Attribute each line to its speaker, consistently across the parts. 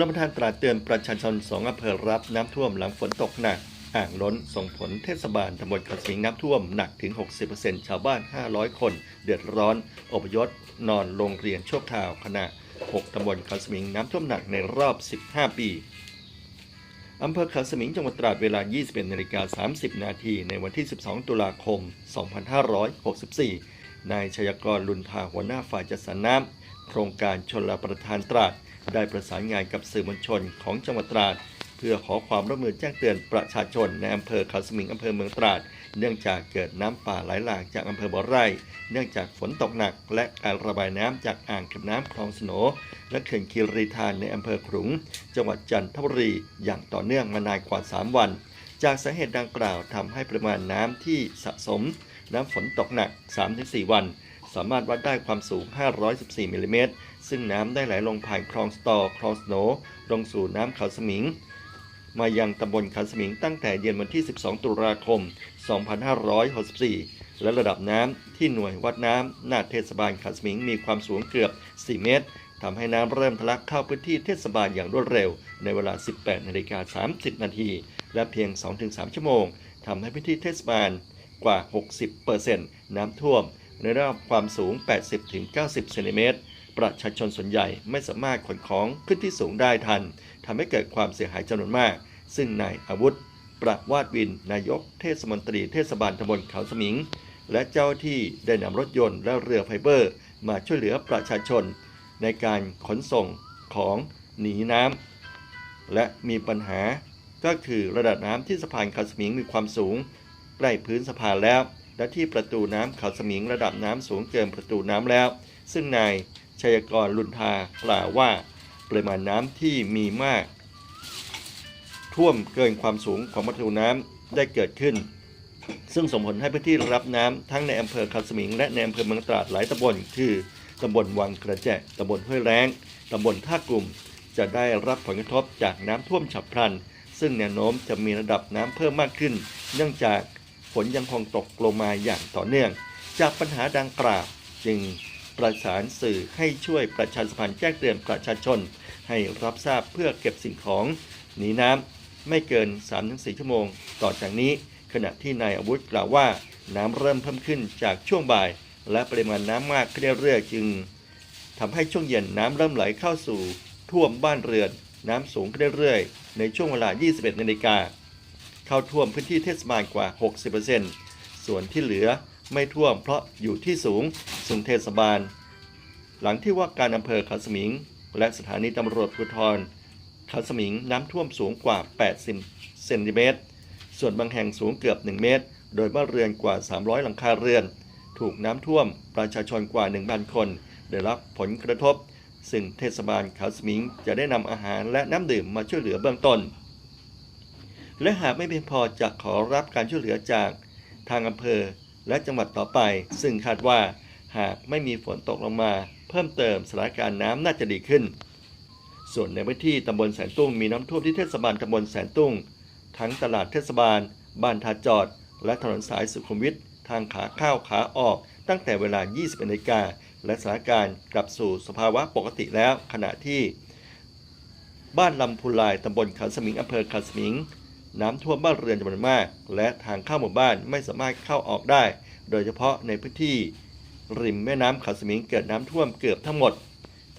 Speaker 1: ลประทานตราดเตือนประชาชนสองอำเภอรับน้ำท่วมหลังฝนตกหนัก อ่างล้นส่งผลเทศบาลตำบลเขาสิงน้ำท่วมหนักถึง 60%ชาวบ้าน 500 คน เดือดร้อนอพยพนอนโรงเรียนชั่วคราวขณะ 6ตำบลเขาสมิงน้ำท่วมหนักในรอบ 15 ปีอำเภอเขาสมิงจังหวัดตราดเวลา 21นาฬิกา30 นาทีในวันที่ 12 ตุลาคม 2564 นายชยกรลุนทาหัวหน้าฝ่ายจัดสรรน้ำโครงการชนลประทานตราด ได้ประสานงานกับสื่อมวลชนของจังหวัดตราด เพื่อขอความร่วมมือแจ้งเตือนประชาชนในอำเภอเขาสมิงอำเภอเมืองตราด เนื่องจากเกิดน้ำป่าไหลหลากจากอำเภอบ่อไร่ เนื่องจากฝนตกหนัก และการระบายน้ำจากอ่างเก็บน้ำคลองสนและเขื่อนคีรีธานในอำเภอขลุง จังหวัดจันทบุรีอย่างต่อเนื่องมานานกว่า 3 วัน จากสาเหตุดังกล่าวทำให้ปริมาณน้ำที่สะสม น้ำฝนตกหนัก 3-4 วัน สามารถวัดได้ความสูง 514มิลลิเมตร ซึ่งน้ำได้ไหลลงผ่านคลองสตอคลองสโหนลงสู่น้ำเขาสมิง มายังตำบลเขาสมิงตั้งแต่เย็นวันที่ 12 ตุลาคม 2564 และระดับน้ำที่หน่วยวัดน้ำหน้าเทศบาลเขาสมิงมีความสูงเกือบ 4 เมตรทำให้น้ำเริ่มทะลักเข้าพื้นที่เทศบาลอย่างรวดเร็ว ในเวลา 18 นาฬิกา 30 นาที และเพียง 2-3 ชั่วโมงทำให้พื้นที่เทศบาลกว่า 60%น้ำท่วม ในระดับความสูง 80-90 เซนติเมตร ประชาชนส่วนใหญ่ไม่สามารถขนของขึ้นที่สูงได้ทันทำให้เกิดความเสียหายจำนวนมาก ซึ่งนายอาวุธ ประวาดวิน นายกเทศมนตรีเทศบาลตำบลเขาสมิง และเจ้าที่ได้นำรถยนต์และเรือไฟเบอร์ มาช่วยเหลือประชาชน ในการขนส่งของหนีน้ำและมีปัญหาก็คือระดับน้ำที่สะพานเขาสมิงมีความสูงใกล้พื้นสะพานแล้ว และที่ประตูน้ำเขาสมิงระดับน้ำสูงเกินประตูน้ำแล้ว ซึ่งนาย ชัยกรลุนทากล่าวว่าปริมาณน้ำที่มีมาก ท่วมเกินความสูงของประตูน้ำได้เกิดขึ้น ซึ่งส่งผลให้พื้นที่รับน้ำทั้งในอำเภอเขาสมิง และในอำเภอเมืองตราดหลายตำบล คือตำบลวังกระแจตำบลห้วยแรงตำบลท่ากลุ่ม จะได้รับผลกระทบจากน้ำท่วมฉับพลัน ซึ่งแนวโน้มจะมีระดับน้ำเพิ่มมากขึ้น เนื่องจากฝนยังคงตกลงมาอย่างต่อเนื่อง จากปัญหาดังกล่าวจึง ประสานสื่อให้ช่วยประชาสัมพันธ์แจ้งเตือนประชาชน ให้รับทราบเพื่อเก็บสิ่งของหนีน้ำไม่เกิน 3-4 ชั่วโมง ต่อจากนี้ ขณะที่นายอาวุธกล่าวว่าน้ำเริ่มเพิ่มขึ้นจากช่วงบ่าย และปริมาณน้ำมากขึ้นเรื่อยๆจึงทำให้ช่วงเย็นน้ำเริ่มไหลเข้าสู่ท่วมบ้านเรือน น้ำสูงขึ้นเรื่อยๆ ในช่วงเวลา 21 นาฬิกาเข้าท่วมพื้นที่เทศบาลกว่า 60%ส่วนที่เหลือ ไม่ท่วมเพราะอยู่ที่สูงซึ่งเทศบาล หลังที่ว่าการอำเภอขาสมิง และสถานีตำรวจภูธรเขาสมิงน้ำท่วมสูงกว่า 80 เซนติเมตร ส่วนบางแห่งสูงเกือบ 1 เมตร โดยบ้านเรือนกว่า 300 หลังคาเรือน ถูกน้ำท่วมประชาชนกว่า 1,000 คน ได้รับผลกระทบ ซึ่งเทศบาลขาสมิงจะได้นำอาหารและน้ำดื่มมาช่วยเหลือเบื้องต้น และหากไม่เพียงพอจะขอรับการช่วยเหลือจากทางอำเภอ และจังหวัดต่อไป ซึ่งคาดว่าหากไม่มีฝนตกลงมา เพิ่มเติมสถานการณ์น้ำน่าจะดีขึ้น ส่วนในพื้นที่ตำบลแสนตุ้งมีน้ำท่วมที่เทศบาลตำบลแสนตุ้ง ทั้งตลาดเทศบาล บ้านทาจอด และถนนสายสุขุมวิททางขาเข้าขาออกตั้งแต่เวลา 21นาฬิกาและสถานการณ์กลับสู่สภาวะปกติแล้วขณะที่ บ้านลำพูลายตำบลเขาสมิงอำเภอเขาสมิง น้ำท่วมบ้านเรือนจำนวนมาก และทางเข้าหมู่บ้านไม่สามารถเข้าออกได้ โดยเฉพาะในพื้นที่ ริมแม่น้ำเขาสมิงเกิดน้ำท่วมเกือบทั้งหมด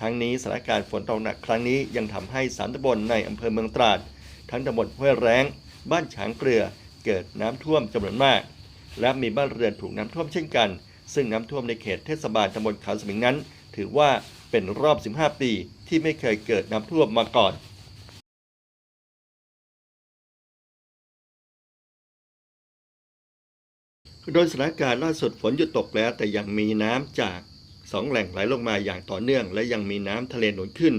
Speaker 1: ทั้งนี้สถานการณ์ฝนตกหนักครั้งนี้ยังทำให้สามตำบลในอำเภอเมืองตราด ทั้งตำบลห้วยแรง บ้านฉางเกลือ เกิดน้ำท่วมจำนวนมาก และมีบ้านเรือนถูกน้ำท่วมเช่นกัน ซึ่งน้ำท่วมในเขตเทศบาลตำบลเขาสมิงนั้น ถือว่าเป็นรอบ 15 ปีที่ไม่เคยเกิดน้ำท่วมมาก่อน โดยสถานการณ์ล่าสุดฝนหยุดตกแล้ว แต่ยังมีน้ำจากสองแหล่งไหลลงมาอย่างต่อเนื่อง และยังมีน้ำทะเลหนุนขึ้น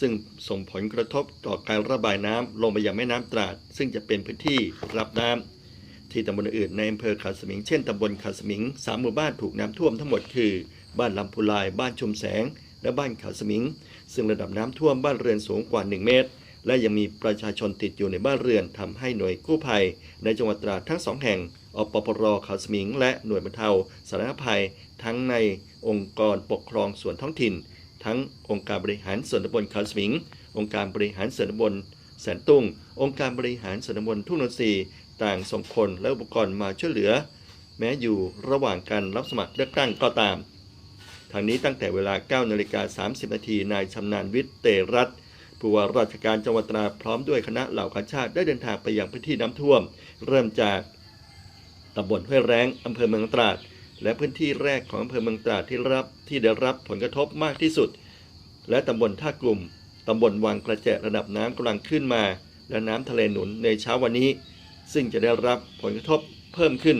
Speaker 1: ซึ่งส่งผลกระทบต่อการระบายน้ำลงไปยังแม่น้ำตราด ซึ่งจะเป็นพื้นที่รับน้ำที่ตำบลอื่นในอำเภอขาสมิง เช่นตำบลขาสมิงสามหมู่บ้านถูกน้ำท่วมทั้งหมดคือ บ้านลำพูลาย บ้านชุมแสง และบ้านขาสมิง ซึ่งระดับน้ำท่วมบ้านเรือนสูงกว่า 1 เมตร และยังมีประชาชนติดอยู่ในบ้านเรือนทำให้หน่วยกู้ภัย ในจังหวัดตราดทั้งสองแห่งอปปรเขาสมิง และหน่วยบรรเทาสาธารณภัย ทั้งในองค์กรปกครองส่วนท้องถิ่น ทั้งองค์การบริหารส่วนตำบลเขาสมิง องค์การบริหารส่วนตำบลแสนตุ้ง องค์การบริหารส่วนตำบลทุ่งนนทรีต่างส่งคนและอุปกรณ์มาช่วยเหลือ แม้อยู่ระหว่างการรับสมัครเลือกตั้งก็ตามทางนี้ตั้งแต่เวลา 9 นาฬิกา 30 นาที นายชำนาญวิทย์ เตรัตน์ ผู้ว่าราชการจังหวัดตราพร้อมด้วยคณะเหล่ากาชาติได้เดินทางไปยังพื้นที่น้ำท่วม เริ่มจากตำบลห้วยแรงอำเภอเมืองตราด และพื้นที่แรกของอำเภอเมืองตราดที่รับที่ได้รับผลกระทบมากที่สุด และตำบลท่ากลุ่มตำบลวังกระแจระดับน้ำกำลังขึ้นมา และน้ำทะเลหนุนในเช้าวันนี้ ซึ่งจะได้รับผลกระทบเพิ่มขึ้น